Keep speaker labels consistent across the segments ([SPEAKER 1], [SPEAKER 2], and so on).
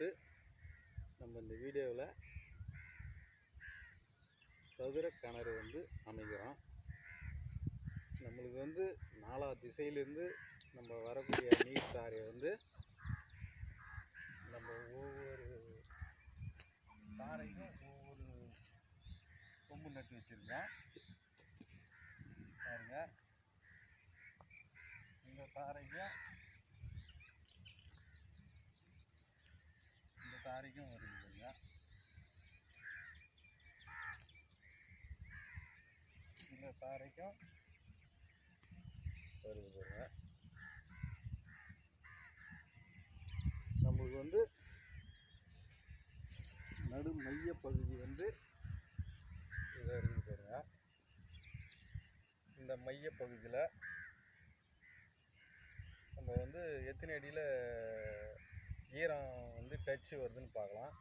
[SPEAKER 1] போட்டு நம்ம இந்த வீடியோவில் சதுர கிணறு வந்து அமைக்கிறோம் நம்மளுக்கு வந்து நாலா திசையிலேருந்து நம்ம வரக்கூடிய நீர் தாரை வந்து நம்ம ஒவ்வொரு தாரையும் ஒவ்வொரு கொம்பு நட்டு வச்சுருக்கேன் பாருங்கள் இந்த தாரைக்கும் வரைக்கும் வருது பாருங்க இந்த தாரைக்கும் வருது பாருங்க நம்மளுக்கு வந்து நடு மைய பகுதி வந்து இதாக இருக்குது பாருங்க. இந்த மைய பகுதியில் நம்ம வந்து எத்தனை அடியில் ஈரம் வந்து டச் வருதுன்னு பார்க்கலாம்.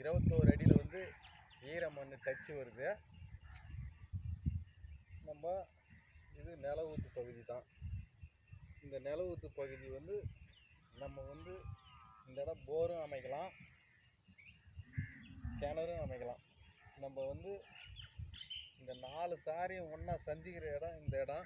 [SPEAKER 1] இருபத்தோரு அடியில் வந்து ஈர மண் டச்சு வருது. நம்ம இது நில ஊத்து பகுதி தான். இந்த நில ஊத்து பகுதி வந்து நம்ம வந்து இந்த இடம் போரும் அமைக்கலாம். கிணறும் அமைக்கலாம். நம்ம வந்து இந்த நாலு தாரையும் ஒன்றா சந்திக்கிற இடம் இந்த இடம்.